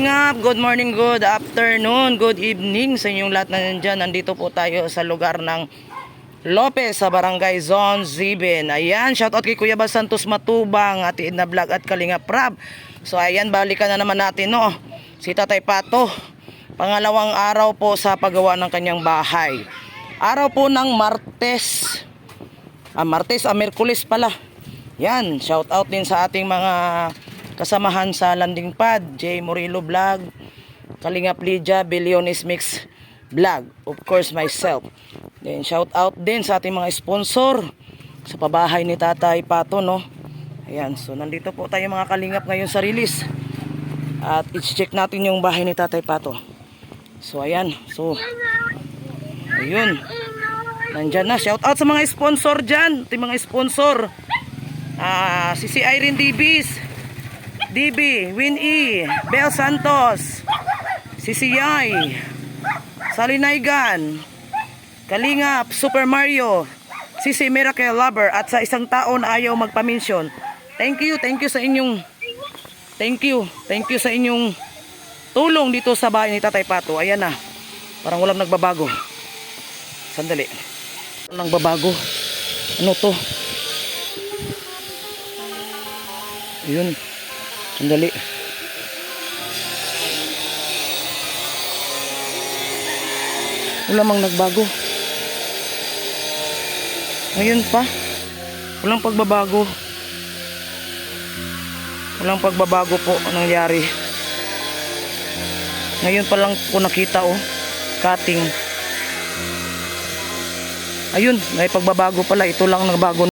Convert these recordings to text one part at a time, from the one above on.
Mga kalingap. Good morning, good afternoon, good evening sa inyong lahat na nandyan. Nandito po tayo sa lugar ng Lopez sa Barangay Zone Zibin. Ayan, shoutout kay Kuya Bal Santos Matubang, Ate Edna Vlog at Kalingap Rab. So ayan, balikan na naman natin no. Si Tatay Pato. Pangalawang araw po sa paggawa ng kanyang bahay. Araw po ng Martes. Ah, Martes, ah, Merkulis pala. Yan, shout out din sa ating mga kasamahan sa landing pad, J. Murillo Vlog, Kalingap Lydia, Billionis Mix Vlog, of course myself. Then shout out din sa ating mga sponsor sa pabahay ni Tatay Pato, no? Ayan, so nandito po tayo mga kalingap ngayon sa release. At i-check natin yung bahay ni Tatay Pato. So ayan, so ayun. Nandyan na. Shout out sa mga sponsor dyan. Yung mga sponsor. Ah, si si Irene Dibis. DB, Win E, Bel Santos, Yay, Salinaygan, Kalingap, Super Mario, si Miracle Lover at sa isang taon ayaw magpaminsyon. Thank you, thank you sa inyong Thank you, thank you sa inyong tulong dito sa bahay ni Tatay Pato. Ayan na. Parang walang nagbabago. Sandali. Walang babago. Ano to? Ayun. Sandali. Wala mang nagbago. Ngayon pa. Walang pagbabago. Walang pagbabago po ang nangyari. Ngayon pa lang ko nakita oh. Cutting. Ayun, may pagbabago pala. Ito lang nagbago.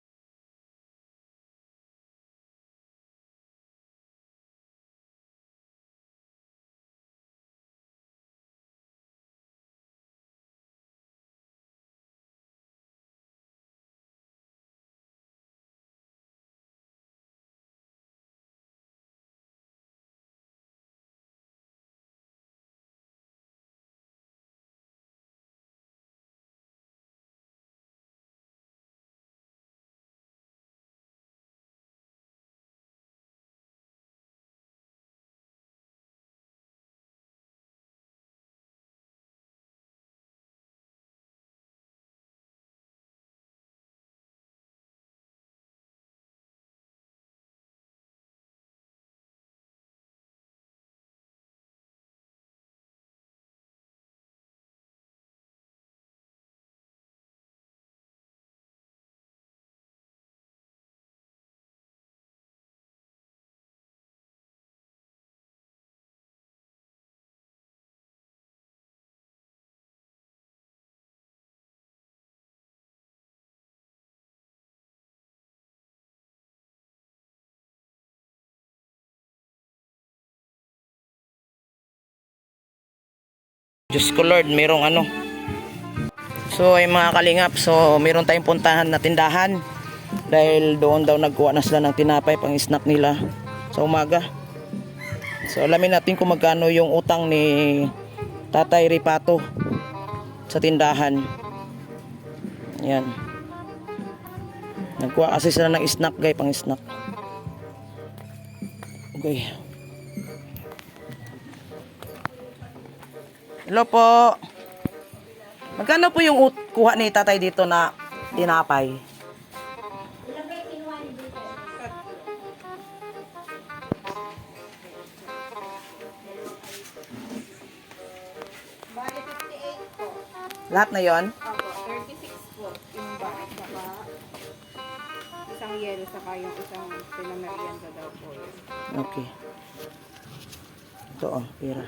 Diyos ko Lord, merong ano. So ay mga kalingap, so meron tayong puntahan na tindahan. Dahil doon daw nagkuha na sila ng tinapay pang snack nila sa umaga. So alamin natin kung magkano yung utang ni Tatay Ripato sa tindahan. Yan. Nagkuha kasi sila ng snack guys, pang snack. Okay. Hello po. Magkano po yung kuha ni tatay dito na tinapay? Bali, 58 po. Lahat na yon? Opo, 36 po. Yung bakit saka isang yellow saka yung isang pinamerienda daw po. Okay. Ito oh, pira.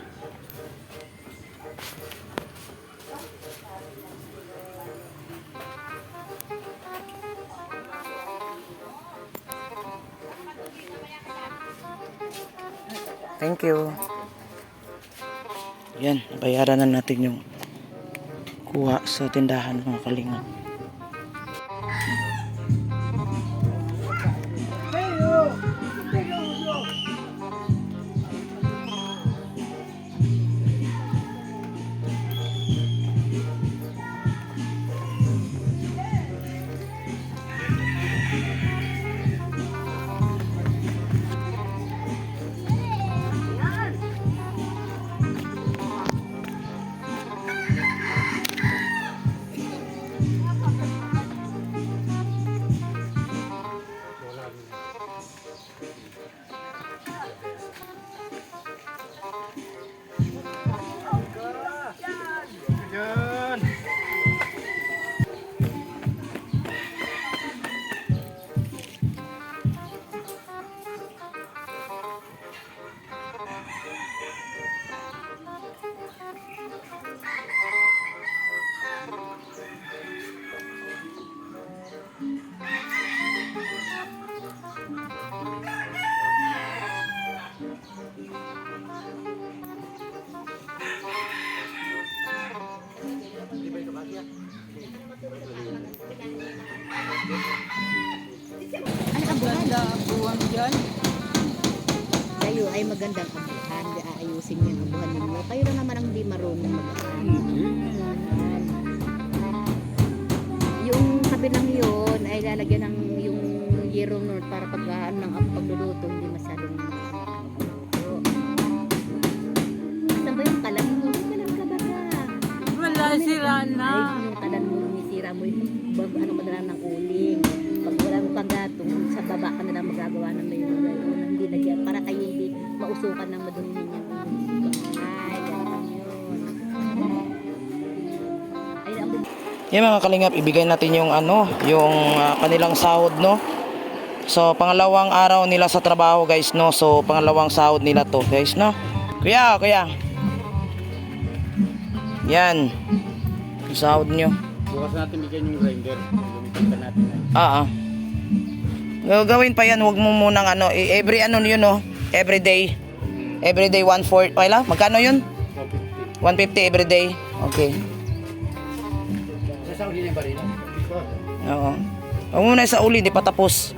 Thank you. Yan, bayaran na natin yung kuha sa tindahan mga maganda ang buwan dyan. Kayo ay magandang kapihan. Aayusin niyo ang buwan ninyo. Kayo lang naman ang di marunong Yung kape lang yun ay lalagyan ng yung Yero North para pagkaan ng ang pagluluto hindi masyadong so, Saan ba yung kalam mo? Yung kalam ka ba ka? Wala, sira na. Ay, yung kalam mo, sira mo yung bag, ano, padala ng uling sa baba ka na lang magagawa ng may mga yun. Hindi lagyan, para kayo hindi mausukan ng madumi niya. Ay, ganun yun. Ay, ako, Yan mga kalingap, ibigay natin yung ano, yung ah, kanilang sahod, no? So, pangalawang araw nila sa trabaho, guys, no? So, pangalawang sahod nila to, guys, no? Kuya, kuya. Yan. Yung sahod nyo. Bukas natin bigyan yung grinder. Gamitin pa natin. Ah, ah. Gagawin pa yan, wag mo munang ano, every ano yun, no? Every day. Every day, 140. Okay lang? Magkano yun? 150 every day. Okay. Sa uli niya ba rin? Oo. Huwag muna sa uli, di pa tapos.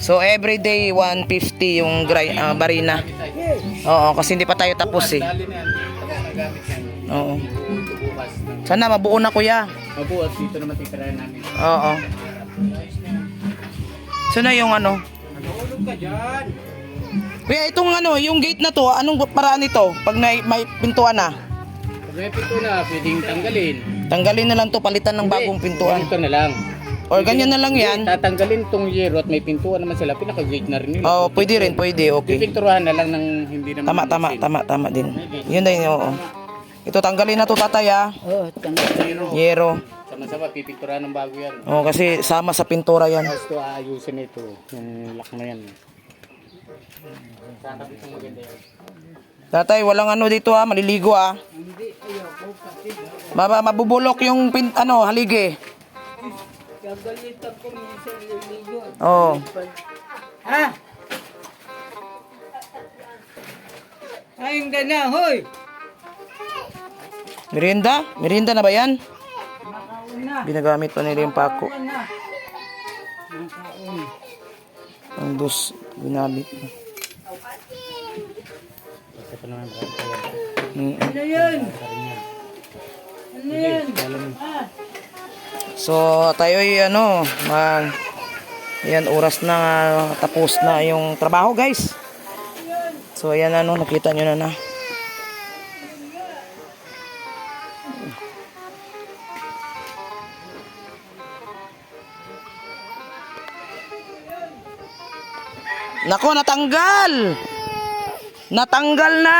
So everyday 150 yung gray, ah, barina. Oo, kasi hindi pa tayo tapos eh. Na. Oo. Sana mabuo na kuya. Mabuhat dito naman titirayan namin. Oo. So na yung ano? Nag-ulog ka dyan. Kuya, itong ano, yung gate na to, anong paraan nito? Pag may, may pintuan na, Pag may pinto na, pwedeng tanggalin. tanggalin na lang to, palitan ng bagong pintuan. Ito na lang. Or ganyan na lang yan. Tatanggalin tong yero at may pintuan naman sila. Pinaka-gate na rin nila. Oo, pwede rin, pwede, okay. Pipinturahan na lang ng hindi naman. Tama, tama, tama, tama din. Yun din, oo. Ito, tanggalin na to tatay ah. oh, tanggal. Zero. Yero. Sama-sama, pipinturahan ng bago yan. Oo, kasi sama sa pintura yan. Tapos ito, aayusin ito. Yung lock na yan. Kakabit ng maganda yan. Tatay, walang ano dito ah, maliligo ah. Baba, mabubulok yung pin, ano, haligi. Gagalitan ko minsan liligo. Oo. Ha? Ayun ka na, hoy! Merienda? Merienda na ba yan? Nakauna. Binagamit pa nila yung pako. na. Ang dos, ginamit. Kaya. Mm. Ano yun? Ano yun? Ah, So, tayo ano, mag... Ayan, oras na tapos na yung trabaho guys. So, ayan ano, nakita nyo na na. Nako, natanggal! Natanggal na!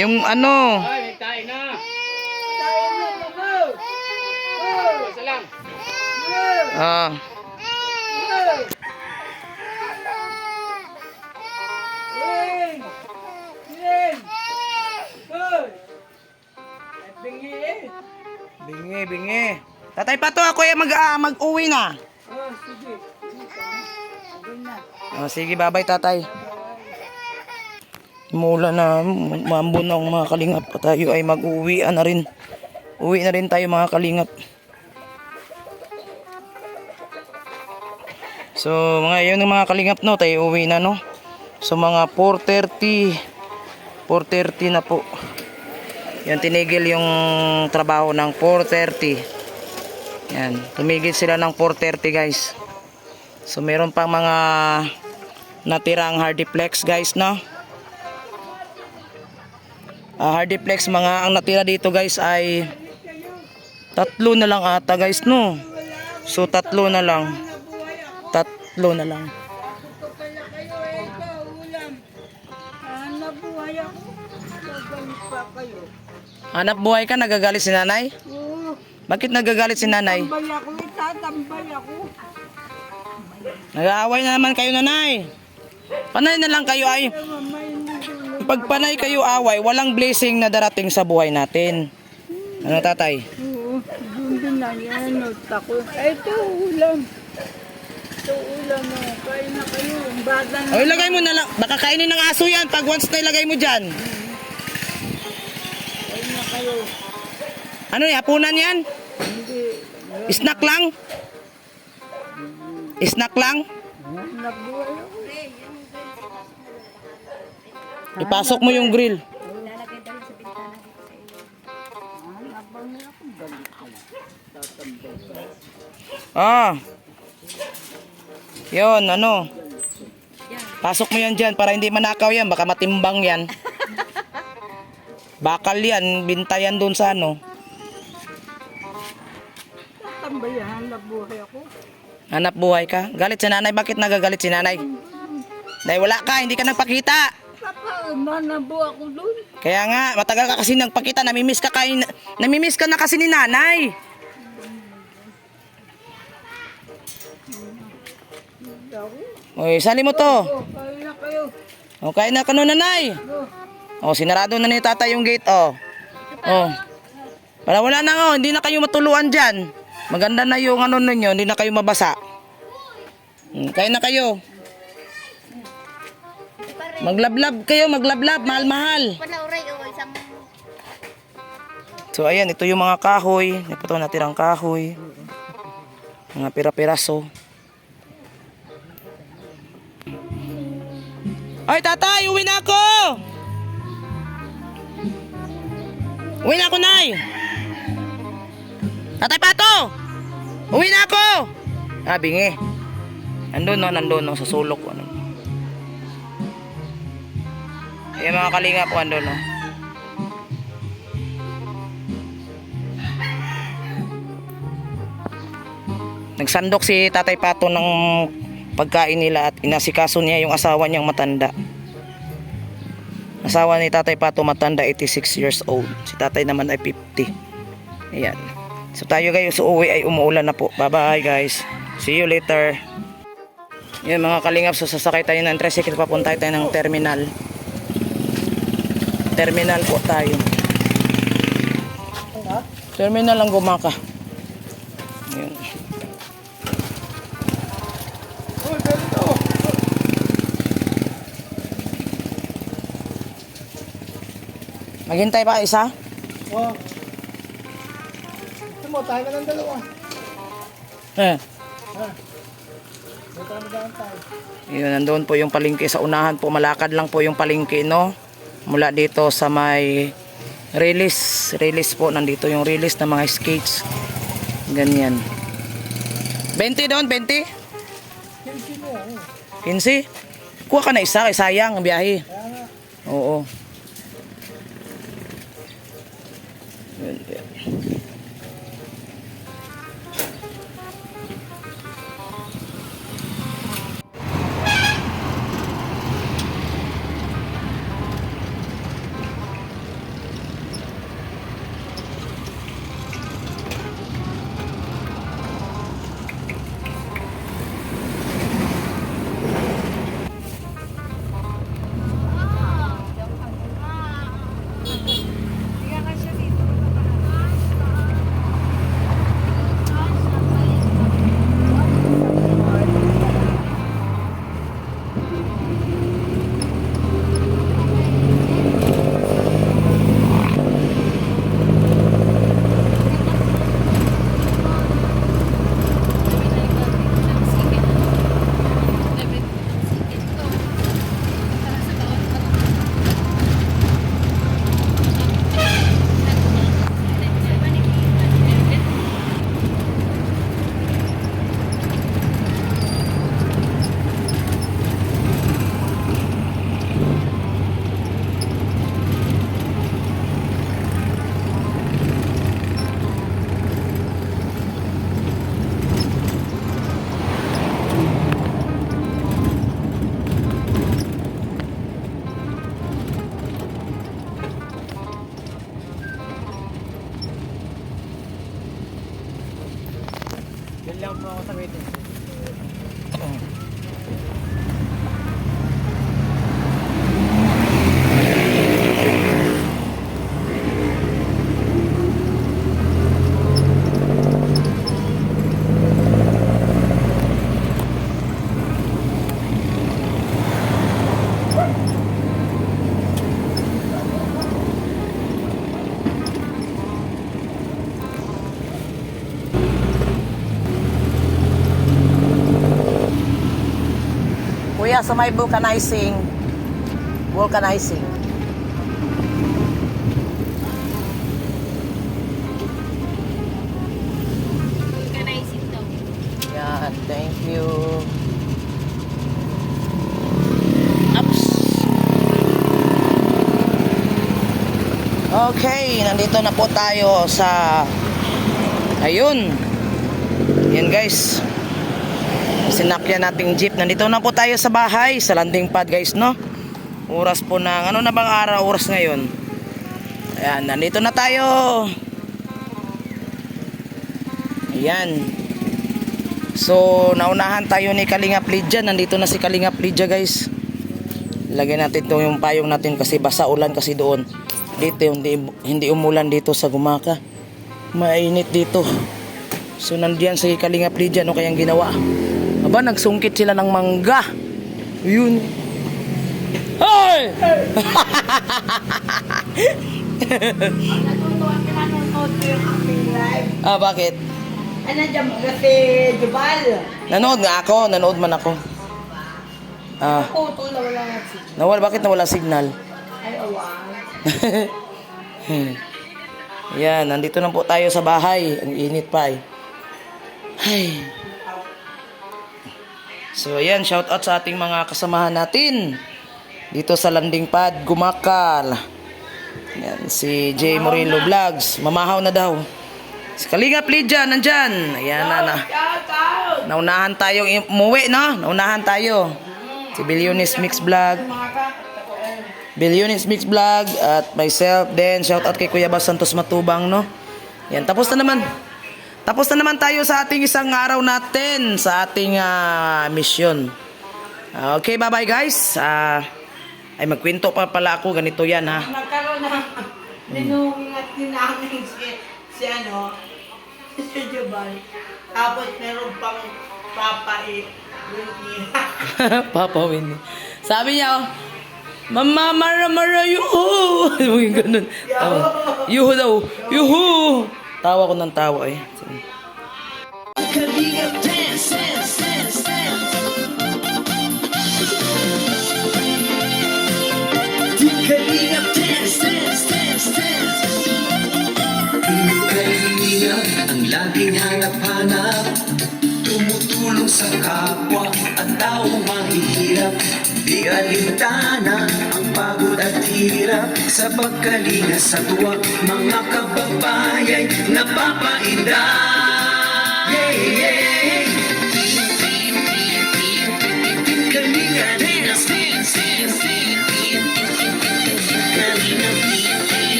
Yung ano, Ay, may tayo na! ah, bingi eh. bingi. Tatay pa to, ako yung mag, ah, mag-uwi na. Ah, sige, babay tatay. Mula na, maambon na mga kalingap. Tayo ay mag-uwi na rin. Uwi na rin tayo mga kalingap. So, mga yun mga kalingap no, tayo uwi na no. So, mga 4.30. 4.30 na po. Yan, tinigil yung trabaho ng 4.30. Yan, tumigil sila ng 4.30 guys. So meron pang mga natirang hardiplex guys no. Ah, hardiplex mga ang natira dito guys ay tatlo na lang ata guys no. So tatlo na lang. Tatlo na lang. Hanap buhay. Hanap ka nagagalit si nanay? Oo. Bakit nagagalit si nanay? Tambay ako. Itatambay ako. Nag-aaway na naman kayo nanay. Panay na lang kayo ay pag panay kayo away, walang blessing na darating sa buhay natin. Ano tatay? Oo. Doon na yan. Tako. Ito, ulam. Ito, ulam mo. Kain na kayo. Bata na. O ilagay mo na lang. Baka kainin ng aso yan pag once na ilagay mo dyan. Kain na kayo. Ano yan? Hapunan yan? Hindi. Snack lang? Snack lang? Ipasok mo yung grill. Ah. Yon, ano? Pasok mo yan dyan para hindi manakaw yan. Baka matimbang yan. Bakal yan. Bintayan dun sa ano. Tatambay, hanap buhay ako. Hanap buhay ka. Galit si nanay. Bakit nagagalit si nanay? Dahil wala ka. Hindi ka nagpakita. Papa, manabo ako dun. Kaya nga, matagal ka kasi nagpakita. Namimiss ka, kay, namimiss ka na kasi ni nanay. Uy, sali mo to. Oh, kaya na kayo. O, kain na ka nun, nanay. O, sinarado na ni tata yung gate, o. O. Wala, wala na, o. Hindi na kayo matuluan dyan. Maganda na yung ano ninyo, hindi na kayo mabasa. Hmm, kain na kayo. Maglablab kayo, maglablab, mahal-mahal. Panauray o isang So, ayan, ito yung mga kahoy. Ito po natirang kahoy. Mga pira-piraso. Ay, tatay! Uwi na ako! Uwi na ako, nay! Tatay Pato! Uwi na ako! Ah, bingi. Nandun, no? Nandun, no? Sa sulok. Ayan, mga kalinga po, andun, no? Nagsandok si Tatay Pato ng pagkain nila at inasikaso niya yung asawa niyang matanda. Asawa ni Tatay Pato matanda 86 years old. Si Tatay naman ay 50. Ayan. So tayo guys, so uwi ay umuulan na po. Bye bye guys. See you later. Yan mga kalingap, so sasakay tayo ng tricycle papunta tayo ng terminal. Terminal po tayo. Terminal ang gumaka. Ayan. Maghintay pa isa? Oh. Ito mo, tayo ka ng dalawa. Eh. Ito na daan tayo. Yun, nandun po yung palengke sa unahan po. Malakad lang po yung palengke, no? Mula dito sa may release. Release po. Nandito yung release ng mga skates. Ganyan. 20 doon, 20? 15? Kuha ka na isa, kay sayang ang biyahe. Oo. Siya sa may vulcanizing. Vulcanizing. Organizing daw. Yan, thank you. Ups. Okay, nandito na po tayo sa Ayun. Yan guys. Sinakyan nating jeep. Nandito na po tayo sa bahay, sa landing pad guys, no? Oras po ng, ano na bang araw, oras ngayon? Ayan, nandito na tayo. Ayan. So, naunahan tayo ni Kalingap Lydia. Nandito na si Kalingap Lydia, guys. Lagyan natin to yung payong natin kasi basa ulan kasi doon. Dito, hindi, hindi umulan dito sa Gumaka. Mainit dito. So, nandiyan si Kalingap Lydia. Ano kayang ginawa? Aba, nagsungkit sila ng mangga. Yun. Hoy! Ah, bakit? Ay, nandiyan mo kasi Jubal. Nanood nga ako. Nanood man ako. Ah, Putol na wala nga si. nawal, bakit nawala signal? Ay, awan. Yan, nandito na po tayo sa bahay. Ang init pa eh. Ay. So, ayan, shout out sa ating mga kasamahan natin. Dito sa landing pad, Gumakal. Yan, si J. Murillo Vlogs. Mamahaw na daw. Si Kalingap Lydia, nandyan. Ayan na na. Naunahan tayong i- umuwi, no? Naunahan tayo. Si Billionis Mix Vlog. Billionis Mix Vlog at myself. Then, shout out kay Kuya Bas Santos Matubang, no? Yan, tapos na naman. Tapos na naman tayo sa ating isang araw natin sa ating ah, mission. Okay, bye-bye guys. Ah, ay, magkwento pa pala ako. Ganito yan, ha? Nagkaroon na. Ninungat din namin si, si ano, si Jubal. Tapos meron pang papait. Papa Winnie. Sabi niya, oh, Mama, mara, mara, yuhu! Yung ganun. Yuhu daw. Yuhu! Tawa ko ng tawa eh. Kaibigan ang laging hanap-hanap sa kapwa. At tao mahihirap Di alintana ang pagod at hirap Sa pagkalinga sa tuwa. Mga kababayan napapainda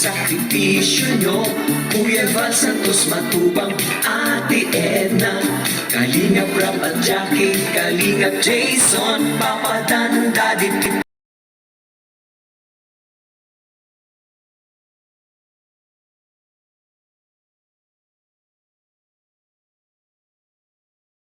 sakripisyo nyo. Kuya Val Santos Matubang Ate Edna Kalinga Prab at Jackie Kalinga Jason Papa Dan Daddy